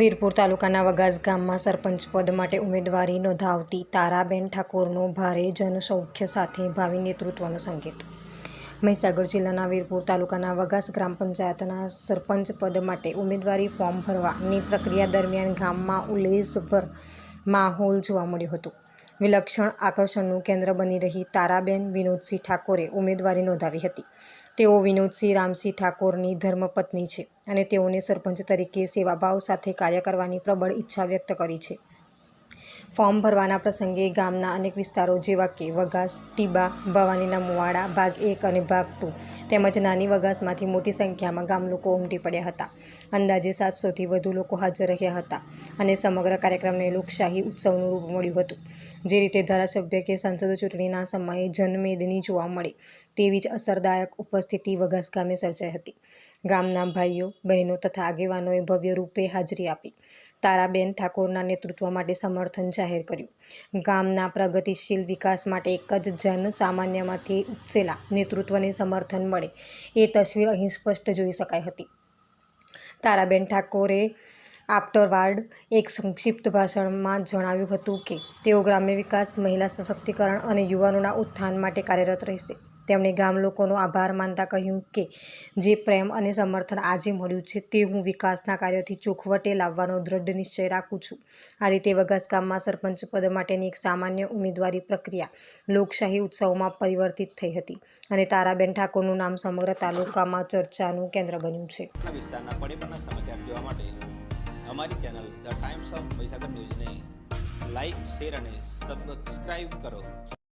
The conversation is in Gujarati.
વીરપુર તાલુકાના વગાસ ગામમાં સરપંચ પદ માટે ઉમેદવારી નોંધાવતી તારાબેન ઠાકોરનો ભારે જનસૌખ્ય સાથે ભાવિ નેતૃત્વનો સંકેત. મહીસાગર જિલ્લાના વીરપુર તાલુકાના વગાસ ગ્રામ પંચાયતના સરપંચ પદ માટે ઉમેદવારી ફોર્મ ભરવાની પ્રક્રિયા દરમિયાન ગામમાં ઉલ્લેસભર માહોલ જોવા મળ્યો હતો. વિલક્ષણ આકર્ષણનું કેન્દ્ર બની રહી તારાબેન વિનોદસિંહ ઠાકોરે ઉમેદવારી નોંધાવી હતી. તેઓ વિનોદસિંહ રામસિંહ ઠાકોરની ધર્મપત્ની છે અને તેઓને સરપંચ તરીકે સેવાભાવ સાથે કાર્ય કરવાની પ્રબળ ઈચ્છા વ્યક્ત કરી છે. ફોર્મ ભરવાના પ્રસંગે ગામના અનેક વિસ્તારો જેવા કે વઘાસ, ટીબા, ભવાનીના મુવાડા, ભાગ એક અને ભાગ ટુ તેમજ નાની વગાસમાંથી મોટી સંખ્યામાં ગામ લોકો ઉમટી પડ્યા હતા. અંદાજે સાતસોથી વધુ લોકો હાજર રહ્યા હતા અને સમગ્ર કાર્યક્રમને લોકશાહી ઉત્સવનું રૂપ મળ્યું હતું. જે રીતે ધારાસભ્ય કે સાંસદ ચૂંટણીના સમયે જનમેદની જોવા મળે તેવી જ અસરદાયક ઉપસ્થિતિ વઘાસ ગામે સર્જાઈ હતી. ગામના ભાઈઓ, બહેનો તથા આગેવાનોએ ભવ્ય રૂપે હાજરી આપી. તારાબેન ઠાકોરના નેતૃત્વ માટે સમર્થન જાહેર કર્યું. ગામના પ્રગતિશીલ વિકાસ માટે એક જ જન સામાન્યમાંથી ઉપસેલા નેતૃત્વને સમર્થન મળે. એ તસવીર અહીં સ્પષ્ટ જોઈ શકાઈ હતી. તારાબેન ઠાકોરે આફ્ટરવાર્ડ એક સંક્ષિપ્ત ભાષણમાં જણાવ્યું હતું કે, તેઓ ગ્રામ્ય વિકાસ, મહિલા સશક્તિકરણ અને યુવાનોના ઉત્થાન માટે કાર્યરત રહેશે. તેમણે ગામ લોકોનો આભાર માનતા કહ્યું કે જે પ્રેમ અને સમર્થન આજે મળ્યું છે તે હું વિકાસના કાર્યોથી ચોખવટે લાવવાનો દ્રઢ નિશ્ચય રાખું છું. આ રીતે વગાસ ગામમાં સરપંચ પદ માટેની એક સામાન્ય ઉમેદવારી પ્રક્રિયા લોકશાહી ઉત્સવમાં પરિવર્તિત થઈ હતી અને તારાબેન ઠાકોરનું નામ સમગ્ર તાલુકામાં ચર્ચાનું કેન્દ્ર બન્યું છે. લાઇક, શેર અને સબસ્ક્રાઇબ કરો.